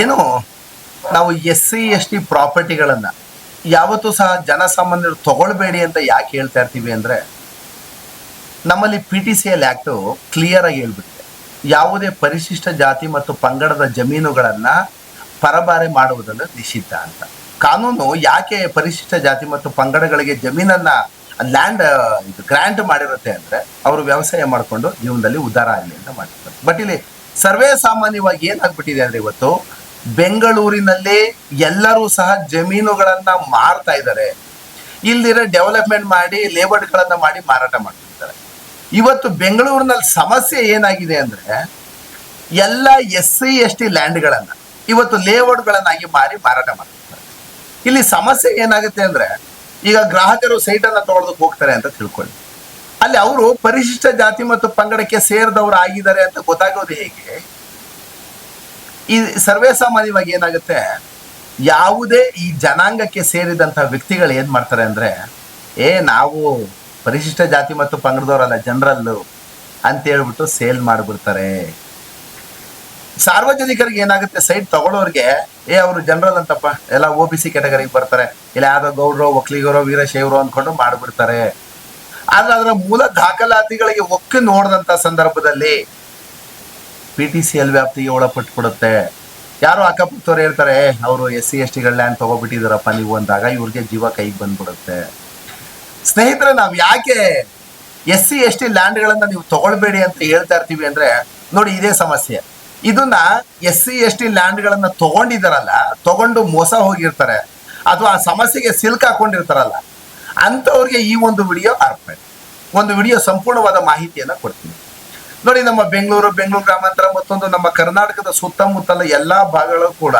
ಏನು ನಾವು S C S T ಪ್ರಾಪರ್ಟಿಗಳನ್ನು ಯಾವತ್ತೂ ಸಹ ಜನಸಾಮಾನ್ಯರು ತಗೊಳ್ಬೇಡಿ ಅಂತ ಯಾಕೆ ಹೇಳ್ತಾ ಇರ್ತೀವಿ ಅಂದರೆ ನಮ್ಮಲ್ಲಿ P T C L act clear ಆಗಿ ಹೇಳ್ಬಿಟ್ಟಿದೆ. ಯಾವುದೇ ಪರಿಶಿಷ್ಟ ಜಾತಿ ಮತ್ತು ಪಂಗಡದ ಜಮೀನುಗಳನ್ನು ಪರಬಾರೆ ಮಾಡುವುದನ್ನು ನಿಷಿದ್ಧ ಅಂತ. ಕಾನೂನು ಯಾಕೆ ಪರಿಶಿಷ್ಟ ಜಾತಿ ಮತ್ತು ಪಂಗಡಗಳಿಗೆ ಜಮೀನನ್ನ ಲ್ಯಾಂಡ್ ಇದು ಗ್ರ್ಯಾಂಟ್ ಮಾಡಿರುತ್ತೆ ಅಂದ್ರೆ ಅವರು ವ್ಯವಸಾಯ ಮಾಡಿಕೊಂಡು ಜೀವನದಲ್ಲಿ ಉದ್ಧಾರ ಆಗಲಿ ಅಂತ ಮಾಡಿರ್ತಾರೆ ಬಟ್ ಇಲ್ಲಿ ಸರ್ವೇ ಸಾಮಾನ್ಯವಾಗಿ ಏನಾಗ್ಬಿಟ್ಟಿದೆ ಅಂದ್ರೆ ಇವತ್ತು ಬೆಂಗಳೂರಿನಲ್ಲಿ ಎಲ್ಲರೂ ಸಹ ಜಮೀನುಗಳನ್ನ ಮಾರ್ತಾ ಇದ್ದಾರೆ. ಇಲ್ದಿರ ಡೆವಲಪ್ಮೆಂಟ್ ಮಾಡಿ ಲೇಬರ್ಗಳನ್ನ ಮಾಡಿ ಮಾರಾಟ ಮಾಡ್ತಿರ್ತಾರೆ. ಇವತ್ತು ಬೆಂಗಳೂರಿನಲ್ಲಿ ಸಮಸ್ಯೆ ಏನಾಗಿದೆ ಅಂದ್ರೆ, ಎಲ್ಲ ಎಸ್ ಸಿ ಎಸ್ ಟಿ ಲ್ಯಾಂಡ್ಗಳನ್ನ ಇವತ್ತು ಲೇಔಟ್ಗಳನ್ನಾಗಿ ಮಾರಿ ಮಾರಾಟ ಮಾಡ್ತಿರ್ತಾರೆ. ಇಲ್ಲಿ ಸಮಸ್ಯೆ ಏನಾಗುತ್ತೆ ಅಂದ್ರೆ, ಈಗ ಗ್ರಾಹಕರು ಸೈಟ್ ಅನ್ನ ತಗೊಳೋದಕ್ಕೆ ಹೋಗ್ತಾರೆ ಅಂತ ತಿಳ್ಕೊಳ್ಳಿ. ಅಲ್ಲಿ ಅವರು ಪರಿಶಿಷ್ಟ ಜಾತಿ ಮತ್ತು ಪಂಗಡಕ್ಕೆ ಸೇರಿದವರು ಆಗಿದ್ದಾರೆ ಅಂತ ಗೊತ್ತಾಗೋದು ಹೇಗೆ? ಈ ಸರ್ವೇ ಸಾಮಾನ್ಯವಾಗಿ ಏನಾಗುತ್ತೆ? ಯಾವುದೇ ಈ ಜನಾಂಗಕ್ಕೆ ಸೇರಿದಂತಹ ವ್ಯಕ್ತಿಗಳು ಏನ್ ಮಾಡ್ತಾರೆ ಅಂದ್ರೆ, ಏ, ನಾವು ಪರಿಶಿಷ್ಟ ಜಾತಿ ಮತ್ತು ಪಂಗಡದವರಲ್ಲ ಜನರಲ್ಲು ಅಂತ ಹೇಳ್ಬಿಟ್ಟು ಸೇಲ್ ಮಾಡಿಬಿಡ್ತಾರೆ. ಸಾರ್ವಜನಿಕರಿಗೆ ಏನಾಗುತ್ತೆ? ಸೈಟ್ ತಗೊಳ್ಳೋರಿಗೆ, ಏ, ಅವರು ಜನರಲ್ ಅಂತಪ್ಪ, ಎಲ್ಲ ಒ ಬಿ ಸಿ ಕೆಟಗರಿಗೆ ಬರ್ತಾರೆ. ಇಲ್ಲ, ಯಾರೋ ಗೌಡ್ರೋ, ಒಕ್ಲಿಗರೋ, ವೀರಶೈವರು ಅಂದ್ಕೊಂಡು ಮಾಡಿಬಿಡ್ತಾರೆ. ಆದ್ರೆ ಅದರ ಮೂಲ ದಾಖಲಾತಿಗಳಿಗೆ ಒಕ್ಕಿ ನೋಡಿದಂತ ಸಂದರ್ಭದಲ್ಲಿ ಪಿ ಟಿ ಸಿ ಎಲ್ ವ್ಯಾಪ್ತಿಗೆ ಒಳಪಟ್ಬಿಡುತ್ತೆ ಯಾರೋ ಅಕ್ಕಪಕ್ಕದವ್ರು ಹೇಳ್ತಾರೆ ಅವರು ಎಸ್ ಸಿ, ಎಸ್ ಟಿಗಳ ಲ್ಯಾಂಡ್ ತಗೋಬಿಟ್ಟಿದಾರಪ್ಪ ನೀವು ಅಂದಾಗ ಇವ್ರಿಗೆ ಜೀವ ಕೈಗೆ ಬಂದ್ಬಿಡುತ್ತೆ. ಸ್ನೇಹಿತರೆ, ನಾವು ಯಾಕೆ ಎಸ್ ಸಿ, ಎಸ್ ಟಿ ಲ್ಯಾಂಡ್ಗಳನ್ನ ನೀವು ತಗೊಳ್ಬೇಡಿ ಅಂತ ಹೇಳ್ತಾ ಇರ್ತೀವಿ ಅಂದ್ರೆ, ನೋಡಿ ಇದೇ ಸಮಸ್ಯೆ. ಇದನ್ನ ಎಸ್ ಸಿ, ಎಸ್ ಟಿ ಲ್ಯಾಂಡ್ಗಳನ್ನ ತಗೊಂಡಿದಾರಲ್ಲ ತಗೊಂಡು ಮೋಸ ಹೋಗಿರ್ತಾರೆ, ಅಥವಾ ಆ ಸಮಸ್ಯೆಗೆ ಸಿಲ್ಕ್ ಹಾಕೊಂಡಿರ್ತಾರಲ್ಲ, ಅಂಥವ್ರಿಗೆ ಈ ಒಂದು ವಿಡಿಯೋ ಅರ್ಪಣೆ. ಒಂದು ವಿಡಿಯೋ ಸಂಪೂರ್ಣವಾದ ಮಾಹಿತಿಯನ್ನ ಕೊಡ್ತೀನಿ. ನೋಡಿ, ನಮ್ಮ ಬೆಂಗಳೂರು ಬೆಂಗಳೂರು ಗ್ರಾಮಾಂತರ, ಮತ್ತೊಂದು ನಮ್ಮ ಕರ್ನಾಟಕದ ಸುತ್ತಮುತ್ತಲ ಎಲ್ಲಾ ಭಾಗಗಳು ಕೂಡ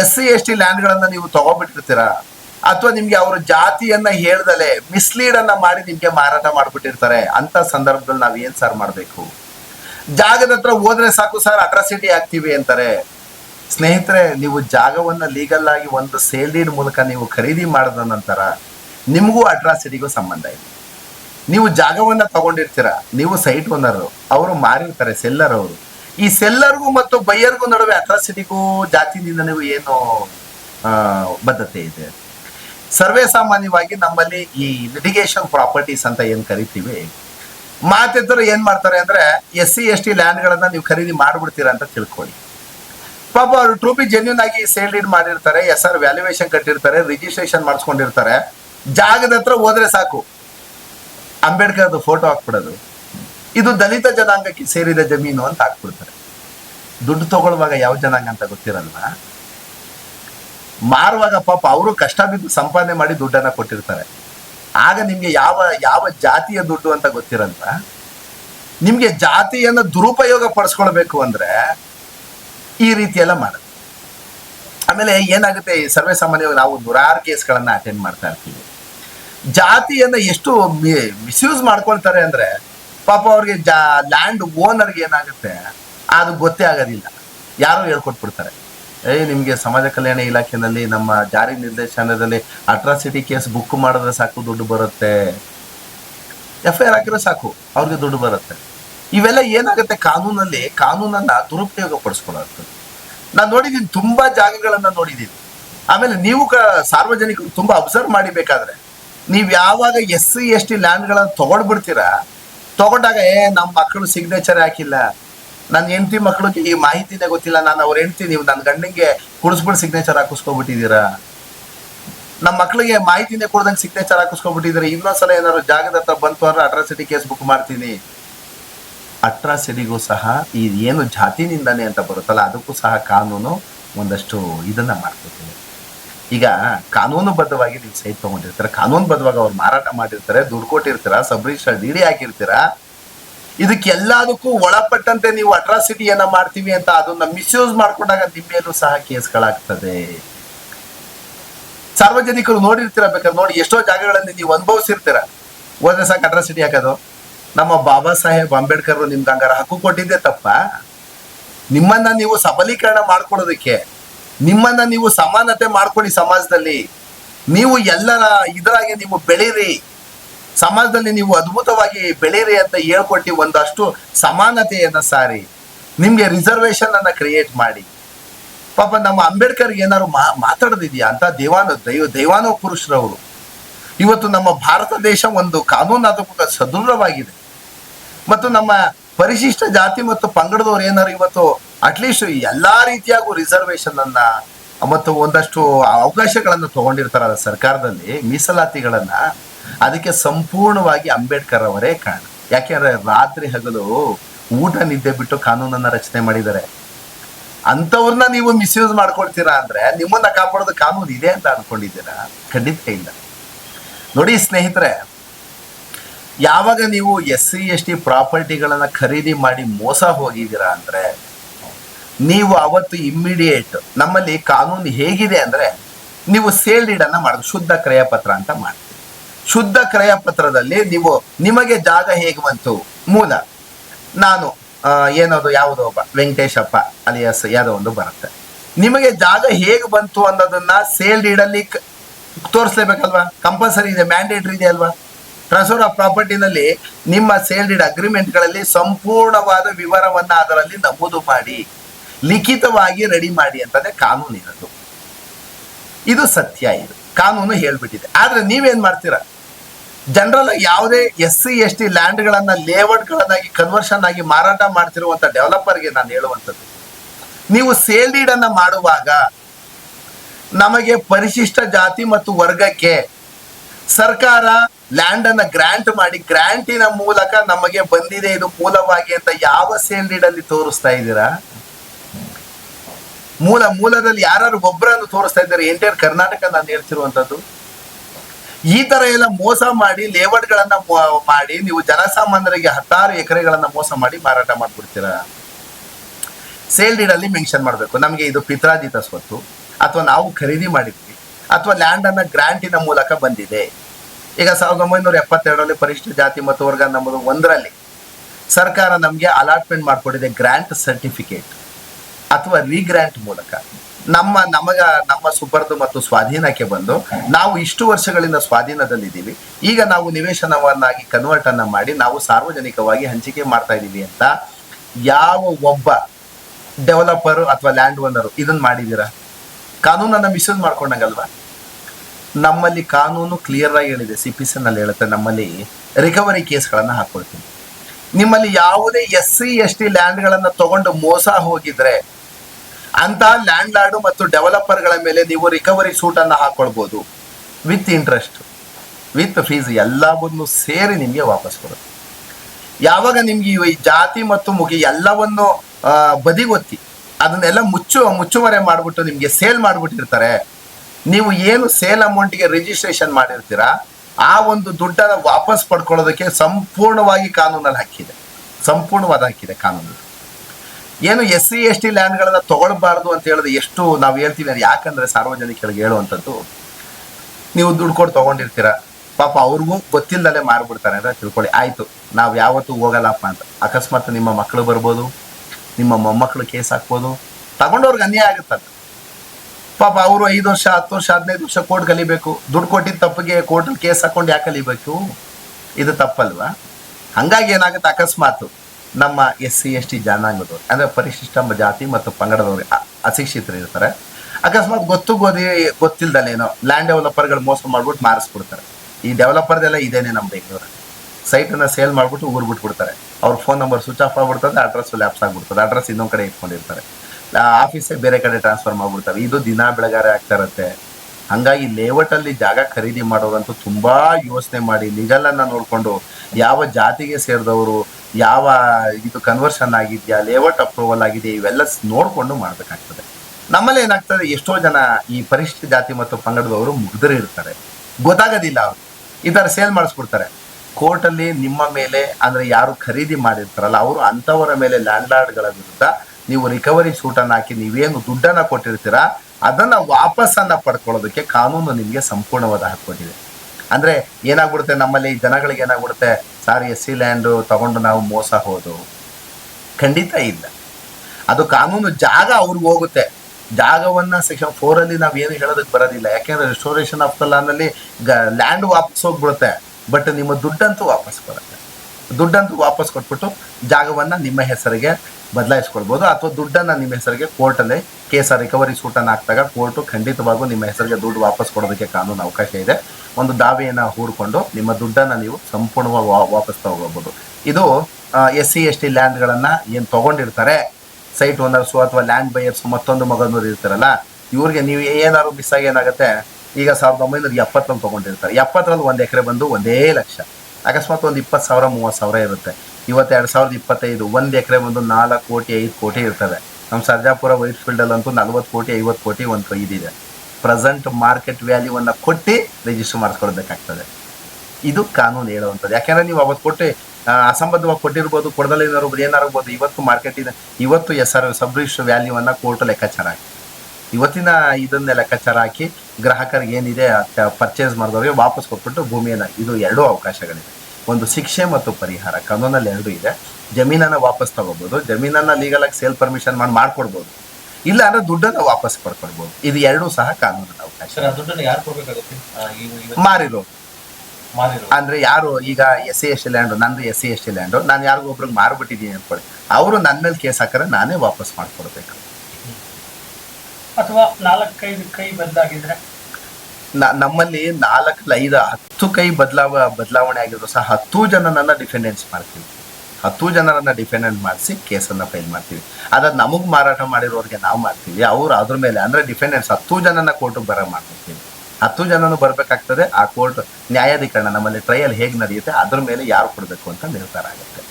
ಎಸ್ ಸಿ, ಎಸ್ ಟಿ ಲ್ಯಾಂಡ್ಗಳನ್ನ ನೀವು ತಗೋಬಿಟ್ಟಿರ್ತೀರಾ ಅಥವಾ ನಿಮ್ಗೆ ಅವ್ರ ಜಾತಿಯನ್ನ ಹೇಳ್ದಲೆ ಮಿಸ್ಲೀಡ್ ಅನ್ನ ಮಾಡಿ ನಿಮ್ಗೆ ಮಾರಾಟ ಮಾಡ್ಬಿಟ್ಟಿರ್ತಾರೆ ಅಂತ ಸಂದರ್ಭದಲ್ಲಿ ನಾವ್ ಏನ್ ಸರ್ ಮಾಡ್ಬೇಕು? ಜಾಗದ ಹತ್ರ ಹೋದ್ರೆ ಸಾಕು ಸರ್ ಅಟ್ರಾಸಿಟಿ ಆಗ್ತೀವಿ ಅಂತಾರೆ. ಸ್ನೇಹಿತರೆ, ನೀವು ಜಾಗವನ್ನ ಲೀಗಲ್ ಆಗಿ ಒಂದು ಸೇಲ್ ಡೀಡ್ ಮೂಲಕ ನೀವು ಖರೀದಿ ಮಾಡಿದ ನಂತರ ನಿಮಗೂ ಅಟ್ರಾಸಿಟಿಗೂ ಸಂಬಂಧ ಇದೆ ನೀವು ಜಾಗವನ್ನ ತಗೊಂಡಿರ್ತೀರ? ನೀವು ಸೈಟ್ ಓನರ್ ಅವರು ಮಾರಿರ್ತಾರೆ ಸೆಲ್ಲರ್ ಅವರು. ಈ ಸೆಲ್ಲರ್ಗೂ ಮತ್ತು ಬೈಯರ್ಗೂ ನಡುವೆ ಅಟ್ರಾಸಿಟಿಗೂ ಜಾತಿನಿಂದ ನೀವು ಏನು ಬದ್ಧತೆ ಇದೆ? ಸರ್ವೇ ಸಾಮಾನ್ಯವಾಗಿ ನಮ್ಮಲ್ಲಿ ಈ ಲಿಟಿಗೇಷನ್ ಪ್ರಾಪರ್ಟೀಸ್ ಅಂತ ಏನ್ ಕರಿತೀವಿ ಮಾತಿದ್ರು ಏನ್ ಮಾಡ್ತಾರೆ ಅಂದ್ರೆ ಎಸ್ ಸಿ ಎಸ್ ಟಿ ಲ್ಯಾಂಡ್ಗಳನ್ನ ನೀವು ಖರೀದಿ ಮಾಡ್ಬಿಡ್ತೀರಾ ಅಂತ ತಿಳ್ಕೊಳ್ಳಿ. ಪಾಪ ಅವರು ಟ್ರೂಪಿ ಜೆನ್ಯೂನ್ ಆಗಿ ಸೇಲ್ ಡೀಡ್ ಮಾಡಿರ್ತಾರೆ ಎಸ್ ಆರ್ ವ್ಯಾಲ್ಯೂಯೇಷನ್ ಕಟ್ಟಿರ್ತಾರೆ ರಿಜಿಸ್ಟ್ರೇಷನ್ ಮಾಡಿಸ್ಕೊಂಡಿರ್ತಾರೆ, ಜಾಗದ ಹತ್ರ ಹೋದ್ರೆ ಸಾಕು. ಅಂಬೇಡ್ಕರ್ದು ಫೋಟೋ ಹಾಕ್ಬಿಡೋದು. ಇದು ದಲಿತ ಜನಾಂಗಕ್ಕೆ ಸೇರಿದ ಜಮೀನು ಅಂತ ಹಾಕ್ಬಿಡ್ತಾರೆ. ದುಡ್ಡು ತಗೊಳ್ಳುವಾಗ ಯಾವ ಜನಾಂಗ ಅಂತ ಗೊತ್ತಿರಲ್ವಾ? ಮಾರುವಾಗ ಪಾಪ ಅವರು ಕಷ್ಟ ಬಿದ್ದು ಸಂಪಾದನೆ ಮಾಡಿ ದುಡ್ಡನ್ನ ಕೊಟ್ಟಿರ್ತಾರೆ. ಆಗ ನಿಮ್ಗೆ ಯಾವ ಯಾವ ಜಾತಿಯ ದುಡ್ಡು ಅಂತ ಗೊತ್ತಿರಲ್ವಾ? ನಿಮ್ಗೆ ಜಾತಿಯನ್ನ ದುರುಪಯೋಗ ಪಡಿಸ್ಕೊಳ್ಬೇಕು ಅಂದ್ರೆ ಈ ರೀತಿ ಎಲ್ಲ ಮಾಡೋದು. ಆಮೇಲೆ ಏನಾಗುತ್ತೆ ಸರ್ವೇ ಸಾಮಾನ್ಯವಾಗಿ ನಾವು ನೂರಾರು ಕೇಸ್ಗಳನ್ನ ಅಟೆಂಡ್ ಮಾಡ್ತಾ ಇರ್ತೀವಿ. ಜಾತಿಯನ್ನ ಎಷ್ಟು ಮಿಸ್ಯೂಸ್ ಮಾಡ್ಕೊಳ್ತಾರೆ ಅಂದ್ರೆ ಪಾಪ ಅವ್ರಿಗೆ ಜಾ ಲ್ಯಾಂಡ್ ಓನರ್ಗೆ ಏನಾಗುತ್ತೆ, ಅದು ಗೊತ್ತೇ ಆಗೋದಿಲ್ಲ. ಯಾರು ಹೇಳ್ಕೊಟ್ಬಿಡ್ತಾರೆ. ಏ, ನಿಮಗೆ ಸಮಾಜ ಕಲ್ಯಾಣ ಇಲಾಖೆನಲ್ಲಿ ನಮ್ಮ ಜಾರಿ ನಿರ್ದೇಶನದಲ್ಲಿ ಅಟ್ರಾಸಿಟಿ ಕೇಸ್ ಬುಕ್ ಮಾಡಿದ್ರೆ ಸಾಕು, ದುಡ್ಡು ಬರುತ್ತೆ. ಎಫ್ ಐ ಆರ್ ಹಾಕಿದ್ರೆ ಸಾಕು, ಅವ್ರಿಗೆ ದುಡ್ಡು ಬರುತ್ತೆ. ಇವೆಲ್ಲ ಏನಾಗುತ್ತೆ, ಕಾನೂನಲ್ಲಿ, ಕಾನೂನನ್ನ ದುರುಪಯೋಗ ಪಡಿಸ್ಕೊಳ್ಳೋದು ನಾನು ನೋಡಿದ್ದೀನಿ, ತುಂಬಾ ಜಾಗಗಳನ್ನ ನೋಡಿದ್ದೀನಿ. ಆಮೇಲೆ ನೀವು ಸಾರ್ವಜನಿಕರು ತುಂಬಾ ಅಬ್ಸರ್ವ್ ಮಾಡಿ ಬೇಕಾದ್ರೆ ನೀವು ಯಾವಾಗ ಎಸ್ ಸಿ ಎಸ್ ಟಿ ಲ್ಯಾಂಡ್ಗಳನ್ನು ತಗೊಂಡ್ಬಿಡ್ತೀರಾ? ತಗೊಂಡಾಗ, ಏ ನಮ್ಮ ಮಕ್ಕಳು ಸಿಗ್ನೇಚರ್ ಹಾಕಿಲ್ಲ. ನನ್ನ ಹೆಂಡತಿ ಮಕ್ಕಳಿಗೆ ಈ ಮಾಹಿತಿನೇ ಗೊತ್ತಿಲ್ಲ. ನಾನು ಅವ್ರ ಹೆಂಡತಿ, ನೀವು ನನ್ನ ಗಂಡಿಗೆ ಕುಡಿಸ್ಬಿಟ್ಟು ಸಿಗ್ನೇಚರ್ ಹಾಕಿಸ್ಕೊಬಿಟ್ಟಿದ್ದೀರಾ? ನಮ್ಮ ಮಕ್ಕಳಿಗೆ ಮಾಹಿತಿನೇ ಕೊಡ್ದಂಗೆ ಸಿಗ್ನೇಚರ್ ಹಾಕಿಸ್ಕೊಬಿಟ್ಟಿದ್ದೀರಾ? ಇನ್ನೊಂದ್ಸಲ ಏನಾದ್ರು ಜಾಗದ ಹತ್ರ ಬಂತು ಅಂದ್ರೆ ಅಟ್ರಾಸಿಟಿ ಕೇಸ್ ಬುಕ್ ಮಾಡ್ತೀನಿ. ಅಟ್ರಾಸಿಟಿಗೂ ಸಹ ಇದೇನು ಏನು ಜಾತಿನಿಂದಾನೆ ಅಂತ ಬರುತ್ತಲ್ಲ, ಅದಕ್ಕೂ ಸಹ ಕಾನೂನು ಒಂದಷ್ಟು ಇದನ್ನ ಮಾಡ್ಕೊತೀನಿ ಈಗ ಕಾನೂನುಬದ್ಧವಾಗಿ ನೀವು ಸೈಟ್ ತಗೊಂಡಿರ್ತೀರ, ಕಾನೂನುಬದ್ಧವಾಗಿ ಅವ್ರು ಮಾರಾಟ ಮಾಡಿರ್ತಾರೆ ದುಡ್ಡು ಕೊಟ್ಟಿರ್ತೀರ ಸಬ್ ರಿಜಿಸ್ಟರ್ ಡಿ ಹಾಕಿರ್ತೀರ, ಇದಕ್ಕೆಲ್ಲದಕ್ಕೂ ಒಳಪಟ್ಟಂತೆ ನೀವು ಅಟ್ರಾಸಿಟಿಯನ್ನ ಮಾಡ್ತೀವಿ ಅಂತ ಅದನ್ನ ಮಿಸ್ಯೂಸ್ ಮಾಡ್ಕೊಂಡಾಗ ನಿಮ್ಮ ಮೇಲೂ ಸಹ ಕೇಸ್ಗಳಾಗ್ತದೆ. ಸಾರ್ವಜನಿಕರು ನೋಡಿರ್ತೀರ ಬೇಕಾದ್ರೆ ನೋಡಿ, ಎಷ್ಟೋ ಜಾಗಗಳಲ್ಲಿ ನೀವು ಅನುಭವಿಸಿರ್ತೀರ. ಹೋದ್ರೆ ಸಾಕು ಅಟ್ರಾಸಿಟಿ ಹಾಕೋದು. ನಮ್ಮ ಬಾಬಾ ಸಾಹೇಬ್ ಅಂಬೇಡ್ಕರ್ ನಿಮ್ಗೆ ಹಂಗಾರ ಹಕ್ಕು ಕೊಟ್ಟಿದ್ದೆ ತಪ್ಪ? ನಿಮ್ಮನ್ನ ನೀವು ಸಬಲೀಕರಣ ಮಾಡ್ಕೊಳ್ಳೋದಕ್ಕೆ ನಿಮ್ಮನ್ನ ನೀವು ಸಮಾನತೆ ಮಾಡ್ಕೊಳ್ಳಿ ಸಮಾಜದಲ್ಲಿ. ನೀವು ಎಲ್ಲರ ಇದ್ರಾಗೆ ನೀವು ಬೆಳೀರಿ. ಸಮಾಜದಲ್ಲಿ ನೀವು ಅದ್ಭುತವಾಗಿ ಬೆಳೀರಿ ಅಂತ ಹೇಳ್ಕೊಟ್ಟು ಒಂದಷ್ಟು ಸಮಾನತೆಯನ್ನ ಸಾರಿ. ನಿಮ್ಗೆ ರಿಸರ್ವೇಶನ್ ಅನ್ನ ಕ್ರಿಯೇಟ್ ಮಾಡಿ. ಪಾಪ ನಮ್ಮ ಅಂಬೇಡ್ಕರ್ ಏನಾದ್ರು ಮಾತಾಡೋದಿದ್ಯಾ? ಅಂತ ದೇವಾನು, ದೈವ, ದೈವಾನೋ ಪುರುಷರವರು. ಇವತ್ತು ನಮ್ಮ ಭಾರತ ದೇಶ ಒಂದು ಕಾನೂನಾತ್ಮಕ ಸದೃಢವಾಗಿದೆ. ಮತ್ತು ನಮ್ಮ ಪರಿಶಿಷ್ಟ ಜಾತಿ ಮತ್ತು ಪಂಗಡದವ್ರು ಏನಾರು ಇವತ್ತು ಅಟ್ಲೀಸ್ಟ್ ಎಲ್ಲಾ ರೀತಿಯಾಗೂ ರಿಸರ್ವೇಶನ್ ಅನ್ನ ಮತ್ತು ಒಂದಷ್ಟು ಅವಕಾಶಗಳನ್ನು ತಗೊಂಡಿರ್ತಾರಲ್ಲ ಸರ್ಕಾರದಲ್ಲಿ, ಮೀಸಲಾತಿಗಳನ್ನ, ಅದಕ್ಕೆ ಸಂಪೂರ್ಣವಾಗಿ ಅಂಬೇಡ್ಕರ್ ಅವರೇ ಕಾರಣ. ಯಾಕೆಂದ್ರೆ ರಾತ್ರಿ ಹಗಲು ಊಟ ನಿದ್ದೆ ಬಿಟ್ಟು ಕಾನೂನನ್ನ ರಚನೆ ಮಾಡಿದ್ದಾರೆ. ಅಂಥವ್ರನ್ನ ನೀವು ಮಿಸ್ಯೂಸ್ ಮಾಡ್ಕೊಳ್ತೀರಾ ಅಂದ್ರೆ ನಿಮ್ಮನ್ನ ಕಾಪಾಡೋದು ಕಾನೂನು ಇದೆ ಅಂತ ಅನ್ಕೊಂಡಿದ್ದೀರಾ? ಖಂಡಿತ ಇಲ್ಲ. ನೋಡಿ ಸ್ನೇಹಿತರೆ, ಯಾವಾಗ ನೀವು ಎಸ್ ಸಿ ಎಸ್ ಟಿ ಪ್ರಾಪರ್ಟಿಗಳನ್ನ ಖರೀದಿ ಮಾಡಿ ಮೋಸ ಹೋಗಿದ್ದೀರಾ ಅಂದ್ರೆ ನೀವು ಅವತ್ತು ಇಮ್ಮಿಡಿಯೇಟ್ ನಮ್ಮಲ್ಲಿ ಕಾನೂನು ಹೇಗಿದೆ ಅಂದರೆ ನೀವು ಸೇಲ್ ಡೀಡನ್ನು ಮಾಡೋದು ಶುದ್ಧ ಕ್ರಯ ಪತ್ರ ಅಂತ ಮಾಡ್ತೀವಿ. ಶುದ್ಧ ಕ್ರಯ ಪತ್ರದಲ್ಲಿ ನೀವು ನಿಮಗೆ ಜಾಗ ಹೇಗೆ ಬಂತು? ಮೂಲ. ನಾನು ಏನದು, ಯಾವುದೋ ಒಬ್ಬ? ವೆಂಕಟೇಶಪ್ಪ ಅಲಿಯಾಸ್ ಯಾವುದೋ ಒಂದು ಬರುತ್ತೆ. ನಿಮಗೆ ಜಾಗ ಹೇಗೆ ಬಂತು ಅನ್ನೋದನ್ನ ಸೇಲ್ ಡೀಡಲ್ಲಿ ತೋರಿಸ್ಲೇಬೇಕಲ್ವಾ? ಕಂಪಲ್ಸರಿ ಇದೆ ಮ್ಯಾಂಡೇಟ್ರಿ ಇದೆ ಅಲ್ವಾ? ಟ್ರಾನ್ಸ್ಫರ್ ಆಫ್ ಪ್ರಾಪರ್ಟಿನಲ್ಲಿ ನಿಮ್ಮ ಸೇಲ್ ಡೀಡ್ ಅಗ್ರಿಮೆಂಟ್ಗಳಲ್ಲಿ ಸಂಪೂರ್ಣವಾದ ವಿವರವನ್ನ ಅದರಲ್ಲಿ ನಮೂದು ಮಾಡಿ. ಲಿಖಿತವಾಗಿ ರೆಡಿ ಮಾಡಿ ಅಂತಂದ್ರೆ ಕಾನೂನು ಇರೋದು. ಇದು ಸತ್ಯ ಇದು. ಕಾನೂನು ಹೇಳ್ಬಿಟ್ಟಿದೆ. ಆದ್ರೆ ನೀವೇನ್ ಮಾಡ್ತೀರಾ? ಜನರಲ್ ಯಾವುದೇ ಎಸ್ ಸಿ ಎಸ್ ಟಿ ಲ್ಯಾಂಡ್ಗಳನ್ನ ಲೇಔಟ್ಗಳನ್ನಾಗಿ ಕನ್ವರ್ಷನ್ ಆಗಿ ಮಾರಾಟ ಮಾಡ್ತಿರುವಂತ ಡೆವಲಪರ್ಗೆ ನಾನು ಹೇಳುವಂಥದ್ದು. ನೀವು ಸೇಲ್ ಡೀಡ್ ಅನ್ನ ಮಾಡುವಾಗ ನಮಗೆ ಪರಿಶಿಷ್ಟ ಜಾತಿ ಮತ್ತು ವರ್ಗಕ್ಕೆ ಸರ್ಕಾರ ಲ್ಯಾಂಡ್ ಅನ್ನ ಗ್ರಾಂಟ್ ಮಾಡಿ ಗ್ರಾಂಟಿನ ಮೂಲಕ ನಮಗೆ ಬಂದಿದೆ ಇದು ಮೂಲವಾಗಿ ಅಂತ ಯಾವ ಸೇಲ್ ಡೀಡ್ ಅಲ್ಲಿ ತೋರಿಸ್ತಾ ಇದ್ದೀರಾ? ಮೂಲ ಮೂಲದಲ್ಲಿ ಯಾರು ಒಬ್ಬರನ್ನು ತೋರಿಸ್ತಾ ಇದ್ದಾರೆ ಎಂಟೈರ್ ಕರ್ನಾಟಕ ನಾನು ಹೇಳ್ತಿರುವಂತದ್ದು ಈ ತರ ಎಲ್ಲ ಮೋಸ ಮಾಡಿ, ಲೇಔಟ್ಗಳನ್ನ ಮಾಡಿ, ನೀವು ಜನಸಾಮಾನ್ಯರಿಗೆ ಹತ್ತಾರು ಎಕರೆಗಳನ್ನ ಮೋಸ ಮಾಡಿ ಮಾರಾಟ ಮಾಡ್ಬಿಡ್ತೀರಾ? ಸೇಲ್ ಡೀಡ್ ಅಲ್ಲಿ ಮೆನ್ಷನ್ ಮಾಡಬೇಕು. ನಮಗೆ ಇದು ಪಿತ್ರಾಜಿತ ಸ್ವತ್ತು, ಅಥವಾ ನಾವು ಖರೀದಿ ಮಾಡಿದ್ವಿ, ಅಥವಾ ಲ್ಯಾಂಡ್ ಅನ್ನ ಗ್ರಾಂಟಿನ ಮೂಲಕ ಬಂದಿದೆ. ಈಗ ಸಾವಿರದ ಒಂಬೈನೂರ ಎಪ್ಪತ್ತೆರಡರಲ್ಲಿ ಪರಿಶಿಷ್ಟ ಜಾತಿ ಮತ್ತು ವರ್ಗ ನಮ್ಮದು ಒಂದರಲ್ಲಿ ಸರ್ಕಾರ ನಮಗೆ ಅಲಾಟ್ಮೆಂಟ್ ಮಾಡಿಕೊಟ್ಟಿದೆ, ಗ್ರಾಂಟ್ ಸರ್ಟಿಫಿಕೇಟ್. ಅಥವಾ ರೀಗ್ರಾಂಟ್ ಮೂಲಕ ನಮ್ಮ, ನಮಗ, ನಮ್ಮ ಸುಪರ್ದು ಮತ್ತು ಸ್ವಾಧೀನಕ್ಕೆ ಬಂದು ನಾವು ಇಷ್ಟು ವರ್ಷಗಳಿಂದ ಸ್ವಾಧೀನದಲ್ಲಿದ್ದೀವಿ. ಈಗ ನಾವು ನಿವೇಶನವನ್ನಾಗಿ ಕನ್ವರ್ಟ್ ಅನ್ನ ಮಾಡಿ ನಾವು ಸಾರ್ವಜನಿಕವಾಗಿ ಹಂಚಿಕೆ ಮಾಡ್ತಾ ಇದ್ದೀವಿ ಅಂತ ಯಾವ ಒಬ್ಬ ಡೆವಲಪರ್ ಅಥವಾ ಲ್ಯಾಂಡ್ ಓನರು ಇದನ್ನ ಮಾಡಿದೀರಾ ಕಾನೂನನ್ನ ಮಿಸ್ಯೂಸ್ ಮಾಡ್ಕೊಂಡಂಗಲ್ವಾ? ನಮ್ಮಲ್ಲಿ ಕಾನೂನು ಕ್ಲಿಯರ್ ಆಗಿ ಹೇಳಿದೆ ಸಿ ಪಿ ನಲ್ಲಿ ಹೇಳುತ್ತೆ, ನಮ್ಮಲ್ಲಿ ರಿಕವರಿ ಕೇಸ್ಗಳನ್ನ ಹಾಕೊಳ್ತೀವಿ ನಿಮ್ಮಲ್ಲಿ ಯಾವುದೇ ಎಸ್ ಸಿ ಎಸ್ ಟಿ ಲ್ಯಾಂಡ್ಗಳನ್ನ ತಗೊಂಡು ಮೋಸ ಹೋಗಿದ್ರೆ ಅಂತ ಲ್ಯಾಂಡ್ ಲಾರ್ಡು ಮತ್ತು ಡೆವಲಪರ್ಗಳ ಮೇಲೆ ನೀವು ರಿಕವರಿ ಸೂಟ್ ಅನ್ನ ಹಾಕೊಳ್ಬಹುದು ವಿತ್ ಇಂಟ್ರೆಸ್ಟ್ ವಿತ್ ಫೀಸ್ ಎಲ್ಲವನ್ನು ಸೇರಿ ನಿಮಗೆ ವಾಪಸ್ ಕೊಡುತ್ತೆ. ಯಾವಾಗ ನಿಮ್ಗೆ ಈ ಜಾತಿ ಮತ್ತು ಮುಗಿ ಎಲ್ಲವನ್ನು ಬದಿಗೊತ್ತಿ, ಅದನ್ನೆಲ್ಲ ಮುಚ್ಚು, ಮುಚ್ಚುವರೆ ಮಾಡಿಬಿಟ್ಟು ನಿಮ್ಗೆ ಸೇಲ್ ಮಾಡಿಬಿಟ್ಟಿರ್ತಾರೆ, ನೀವು ಏನು ಸೇಲ್ ಅಮೌಂಟ್ಗೆ ರಿಜಿಸ್ಟ್ರೇಷನ್ ಮಾಡಿರ್ತೀರಾ, ಆ ಒಂದು ದುಡ್ಡನ್ನ ವಾಪಸ್ ಪಡ್ಕೊಳ್ಳೋದಕ್ಕೆ ಸಂಪೂರ್ಣವಾಗಿ ಕಾನೂನಲ್ಲಿ ಹಾಕಿದೆ. ಸಂಪೂರ್ಣವಾದ ಹಾಕಿದೆ ಕಾನೂನು ಏನು ಎಸ್ ಸಿ ಎಸ್ ಟಿ ಲ್ಯಾಂಡ್ಗಳನ್ನ ತಗೊಳ್ಬಾರ್ದು ಅಂತ ಹೇಳಿದ್ರೆ ಎಷ್ಟು ನಾವು ಹೇಳ್ತೀವಿ ಅದು ಯಾಕಂದ್ರೆ ಸಾರ್ವಜನಿಕರಿಗೆ ಹೇಳುವಂಥದ್ದು, ನೀವು ದುಡ್ಡು ಕೊಟ್ಟು ತಗೊಂಡಿರ್ತೀರ. ಪಾಪ ಅವ್ರಿಗೂ ಗೊತ್ತಿಲ್ಲದಲ್ಲೇ ಮಾರ್ಬಿಡ್ತಾರೆ ಅಂತ ತಿಳ್ಕೊಳ್ಳಿ. ಆಯ್ತು, ನಾವು ಯಾವತ್ತೂ ಹೋಗಲ್ಲಪ್ಪ ಅಂತ. ಅಕಸ್ಮಾತ್ ನಿಮ್ಮ ಮಕ್ಕಳು ಬರ್ಬೋದು, ನಿಮ್ಮ ಮೊಮ್ಮಕ್ಕಳು ಕೇಸ್ ಹಾಕ್ಬೋದು, ತಗೊಂಡವ್ರಿಗೆ ಅನ್ಯಾಯ ಆಗುತ್ತಲ್ಲ ಪಾಪ ಅವರು ಐದು ವರ್ಷ, ಹತ್ತು ವರ್ಷ, ಹದಿನೈದು ವರ್ಷ ಕೋರ್ಟ್ ಕಲಿಬೇಕು. ದುಡ್ಡು ಕೊಟ್ಟಿದ್ದ ತಪ್ಪಿಗೆ ಕೋರ್ಟಲ್ಲಿ ಕೇಸ್ ಹಾಕೊಂಡು ಯಾಕೆ ಕಲಿಬೇಕು? ಇದು ತಪ್ಪಲ್ವಾ? ಹಂಗಾಗಿ ಏನಾಗುತ್ತೆ ಅಕಸ್ಮಾತ್? ನಮ್ಮ ಎಸ್ ಸಿ, ಎಸ್ ಟಿ ಜನಾಂಗದವ್ರು, ಅಂದ್ರೆ ಪರಿಶಿಷ್ಟ ಜಾತಿ ಮತ್ತು ಪಂಗಡದವ್ರು ಅಶಿಕ್ಷಿತರು ಇರ್ತಾರೆ. ಅಕಸ್ಮಾತ್ ಗೊತ್ತು ಗೋದಿ ಗೊತ್ತಿಲ್ದಲ್ಲೇನೋ ಲ್ಯಾಂಡ್ ಡೆವಲಪರ್ಗಳು ಮೋಸ ಮಾಡ್ಬಿಟ್ಟು ಮಾರಿಸ್ಬಿಡ್ತಾರೆ. ಈ ಡೆವಲಪರ್ದೆಲ್ಲ ಇದೇನೆ ನಮ್ಮ ಬೆಂಗಳೂರು. ಸೈಟನ್ನು ಸೇಲ್ ಮಾಡಿಬಿಟ್ಟು ಊರು ಬಿಟ್ಬಿಡ್ತಾರೆ. ಅವ್ರ ಫೋನ್ ನಂಬರ್ ಸ್ವಿಚ್ ಆಫ್ ಆಗ್ಬಿಡ್ತದೆ ಅಡ್ರೆಸ್ ಲ್ಯಾಪ್ಸ್ ಆಗ್ಬಿಡ್ತದೆ ಅಡ್ರೆಸ್ ಇನ್ನೊಂದು ಕಡೆ ಇಟ್ಕೊಂಡಿರ್ತಾರೆ. ಆಫೀಸೇ ಬೇರೆ ಕಡೆ ಟ್ರಾನ್ಸ್ಫರ್ ಮಾಡ್ಬಿಡ್ತಾರೆ. ಇದು ದಿನ ಬೆಳಗಾರೆ ಆಗ್ತಾ ಇರುತ್ತೆ. ಹಂಗಾಗಿ ಲೇಔಟಲ್ಲಿ ಜಾಗ ಖರೀದಿ ಮಾಡೋರಂತೂ ತುಂಬಾ ಯೋಚನೆ ಮಾಡಿ ಲೀಗಲ್ ನೋಡಿಕೊಂಡು ನೋಡ್ಕೊಂಡು ಯಾವ ಜಾತಿಗೆ ಸೇರಿದವರು ಯಾವ ಇದು ಕನ್ವರ್ಷನ್ ಆಗಿದೆಯಾ ಲೇಔಟ್ ಅಪ್ರೂವಲ್ ಆಗಿದೆ, ಇವೆಲ್ಲ ನೋಡಿಕೊಂಡು ಮಾಡ್ಬೇಕಾಗ್ತದೆ. ನಮ್ಮಲ್ಲಿ ಏನಾಗ್ತದೆ, ಎಷ್ಟೋ ಜನ ಈ ಪರಿಶಿಷ್ಟ ಜಾತಿ ಮತ್ತು ಪಂಗಡದವರು ಮುಗ್ದರಿರ್ತಾರೆ ಇರ್ತಾರೆ. ಗೊತ್ತಾಗೋದಿಲ್ಲ ಅವರು. ಈ ತರ ಸೇಲ್ ಮಾಡಿಸ್ಬಿಡ್ತಾರೆ. ಕೋರ್ಟಲ್ಲಿ ನಿಮ್ಮ ಮೇಲೆ, ಅಂದ್ರೆ ಯಾರು ಖರೀದಿ ಮಾಡಿರ್ತಾರಲ್ಲ, ಅವರು ಅಂಥವರ ಮೇಲೆ ಲ್ಯಾಂಡ್ ಲಾರ್ಡ್ಗಳ ವಿರುದ್ಧ ನೀವು ರಿಕವರಿ ಸೂಟನ್ನು ಹಾಕಿ, ನೀವೇನು ದುಡ್ಡನ್ನ ಕೊಟ್ಟಿರ್ತೀರಾ, ಅದನ್ನ ವಾಪಸ್ಸನ್ನು ಪಡ್ಕೊಳ್ಳೋದಕ್ಕೆ ಕಾನೂನು ನಿಮಗೆ ಸಂಪೂರ್ಣವಾದ ಹಾಕೊಟ್ಟಿದೆ ಅಂದ್ರೆ ಏನಾಗ್ಬಿಡುತ್ತೆ? ನಮ್ಮಲ್ಲಿ ಜನಗಳಿಗೆ ಏನಾಗ್ಬಿಡುತ್ತೆ? ಸಾರಿ ಎಸ್ ಸಿ ಲ್ಯಾಂಡು ತಗೊಂಡು ನಾವು ಮೋಸ ಹೋದು. ಖಂಡಿತ ಇಲ್ಲ. ಅದು ಕಾನೂನು ಜಾಗ ಅವ್ರಿಗೆ ಹೋಗುತ್ತೆ. ಜಾಗವನ್ನ ಸೆಕ್ಷನ್ ಫೋರ್ ಅಲ್ಲಿ ನಾವು ಏನು ಹೇಳೋದಕ್ಕೆ ಬರೋದಿಲ್ಲ. ಯಾಕೆಂದ್ರೆ ರೆಸ್ಟೋರೇಷನ್ ಆಫ್ ದ ಲ್ಯಾಂಡ್ ಅಲ್ಲಿ ಲ್ಯಾಂಡ್ ವಾಪಸ್ ಹೋಗ್ಬಿಡುತ್ತೆ. ಬಟ್ ನಿಮ್ಮ ದುಡ್ಡಂತೂ ವಾಪಸ್ ಬರುತ್ತೆ. ದುಡ್ಡಂತೂ ವಾಪಸ್ ಕೊಟ್ಬಿಟ್ಟು ಜಾಗವನ್ನು ನಿಮ್ಮ ಹೆಸರಿಗೆ ಬದಲಾಯಿಸ್ಕೊಳ್ಬೋದು ಅಥವಾ ದುಡ್ಡನ್ನು ನಿಮ್ಮ ಹೆಸರಿಗೆ ಕೋರ್ಟಲ್ಲಿ ಕೇಸ ರಿಕವರಿ ಸೂಟನ್ನು ಹಾಕಿದಾಗ ಕೋರ್ಟು ಖಂಡಿತವಾಗೂ ನಿಮ್ಮ ಹೆಸರಿಗೆ ದುಡ್ಡು ವಾಪಸ್ ಕೊಡೋದಕ್ಕೆ ಕಾನೂನು ಅವಕಾಶ ಇದೆ. ಒಂದು ದಾವೆಯನ್ನು ಹೂಡಿಕೊಂಡು ನಿಮ್ಮ ದುಡ್ಡನ್ನು ನೀವು ಸಂಪೂರ್ಣವಾಗಿ ವಾಪಸ್ ತಗೋಬಹುದು ಇದು ಎಸ್ ಸಿ, ಎಸ್ ಟಿ ಲ್ಯಾಂಡ್ಗಳನ್ನು ಏನು ತೊಗೊಂಡಿರ್ತಾರೆ? ಸೈಟ್ ಓನರ್ಸು ಅಥವಾ ಲ್ಯಾಂಡ್ ಬೈಯರ್ಸು ಮತ್ತೊಂದು ಮಗನೂರು ಇರ್ತಾರಲ್ಲ, ಇವ್ರಿಗೆ ನೀವು ಏನಾದ್ರು ಮಿಸ್ ಆಗಿ ಏನಾಗುತ್ತೆ? ಈಗ ಸಾವಿರದ ಒಂಬೈನೂರ ಎಪ್ಪತ್ತರಲ್ಲಿ ತೊಗೊಂಡಿರ್ತಾರೆ. ಎಪ್ಪತ್ತರಲ್ಲಿ ಒಂದು ಎಕರೆ ಬಂದು ಒಂದೇ ಲಕ್ಷ. ಅಕಸ್ಮಾತ್ ಒಂದು ಇಪ್ಪತ್ತು ಸಾವಿರ, ಮೂವತ್ತು ಸಾವಿರ ಇರುತ್ತೆ. ಇವತ್ತು ಎರಡು ಸಾವಿರದ ಇಪ್ಪತ್ತೈದು, ಒಂದು ಎಕರೆ ಬಂದು ನಾಲ್ಕು ಕೋಟಿ, ಐದು ಕೋಟಿ ಇರ್ತದೆ. ನಮ್ಮ ಸರ್ಜಾಪುರ ವೈಟ್ ಫೀಲ್ಡಲ್ಲಂತೂ ನಲ್ವತ್ತು ಕೋಟಿ, ಐವತ್ತು ಕೋಟಿ ಒಂದು ಇದಿದೆ ಪ್ರೆಸೆಂಟ್ ಮಾರ್ಕೆಟ್ ವ್ಯಾಲ್ಯೂವನ್ನು ಕೊಟ್ಟು ರಿಜಿಸ್ಟರ್ ಮಾಡಿಸ್ಕೊಳ್ಬೇಕಾಗ್ತದೆ ಇದು ಕಾನೂನು ಹೇಳುವಂಥದ್ದು. ಯಾಕೆಂದ್ರೆ ನೀವು ಅವತ್ತು ಕೊಟ್ಟು ಅಸಂಬದ್ಧವಾಗಿ ಕೊಟ್ಟಿರ್ಬೋದು ಕೊಡದಲ್ಲ ಏನಾರು ಏನಾರ್ಬೋದು ಇವತ್ತು ಮಾರ್ಕೆಟ್ ಇದೆ. ಇವತ್ತು ಎಸ್ ಆರ್ ಸಬ್ ರಿಜಿಸ್ಟರ್ ವ್ಯಾಲ್ಯೂವನ್ನು ಕೋರ್ಟ್ ಲೆಕ್ಕಾಚಾರ ಹಾಕಿ ಇವತ್ತಿನ ಇದನ್ನ ಲೆಕ್ಕಾಚಾರ ಹಾಕಿ ಗ್ರಾಹಕರಿಗೆ ಏನಿದೆ ಪರ್ಚೇಸ್ ಮಾಡಿದವ್ರಿಗೆ ವಾಪಸ್ ಕೊಟ್ಬಿಟ್ಟು ಭೂಮಿಯನ್ನು ಇದು ಎರಡೂ ಅವಕಾಶಗಳಿದೆ. ಒಂದು ಶಿಕ್ಷೆ ಮತ್ತು ಪರಿಹಾರ ಕಾನೂನಲ್ಲಿ ಎರಡು ಇದೆ. ಜಮೀನನ್ನ ವಾಪಸ್ ತಗೋಬಹುದು ಜಮೀನನ್ನ ಲೀಗಲ್ ಆಗಿ ಸೇಲ್ ಪರ್ಮಿಷನ್ ಮಾಡಿ ಮಾಡ್ಕೊಡ್ಬೋದು. ಇಲ್ಲ ಅಂದ್ರೆ ದುಡ್ಡನ್ನ ವಾಪಸ್ ಪಡ್ಕೊಡ್ಬೋದು ಇದು ಎರಡೂ ಸಹ ಕಾನೂನಿನ ಅವಕಾಶ. ಮಾರಿರೋ ಅಂದ್ರೆ ಯಾರು ಈಗ S C S T land ನಂದು S C S T land ನಾನು ಯಾರಿಗೋ ಒಬ್ರಿಗೆ ಮಾರ್ಬಿಟ್ಟಿದ್ದೀನಿ ಅನ್ಕೊಳ್ಳಿ. ಅವರು ನನ್ನ ಮೇಲೆ ಕೇಸ್ ಹಾಕಿದ್ರೆ ನಾನೇ ವಾಪಸ್ ಮಾಡ್ಕೊಡ್ಬೇಕು. ಅಥವಾ ನಾಲ್ಕೈದು ಕೈ ಬದಲಾಗಿದ್ರೆ? ನಮ್ಮಲ್ಲಿ ನಾಲ್ಕು ಐದು ಹತ್ತು ಕೈ ಬದಲಾವ, ಬದಲಾವಣೆ ಆಗಿದ್ರು ಸಹ ಹತ್ತು ಜನನನ್ನ ಡಿಫೆಂಡೆನ್ಸ್ ಮಾಡ್ತೀವಿ. ಹತ್ತು ಜನರನ್ನ ಡಿಫೆಂಡೆಂಟ್ ಮಾಡಿಸಿ ಕೇಸನ್ನ ಫೈಲ್ ಮಾಡ್ತೀವಿ. ಅದಾದ ನಮಗ್ ಮಾರಾಟ ಮಾಡಿರೋರಿಗೆ ನಾವು ಮಾಡ್ತೀವಿ. ಅವ್ರು ಅದ್ರ ಮೇಲೆ ಅಂದ್ರೆ ಡಿಫೆಂಡೆನ್ಸ್ ಹತ್ತು ಜನನ ಕೋರ್ಟ್ ಬರ ಮಾಡ್ತೀವಿ ಹತ್ತು ಜನನು ಬರ್ಬೇಕಾಗ್ತದೆ, ಆ ಕೋರ್ಟ್ ನ್ಯಾಯಾಧೀಕರಣ ನಮ್ಮಲ್ಲಿ ಟ್ರಯಲ್ ಹೇಗೆ ನಡೆಯುತ್ತೆ, ಅದ್ರ ಮೇಲೆ ಯಾರು ಕೊಡಬೇಕು ಅಂತ ನಿರ್ಧಾರ ಆಗುತ್ತೆ.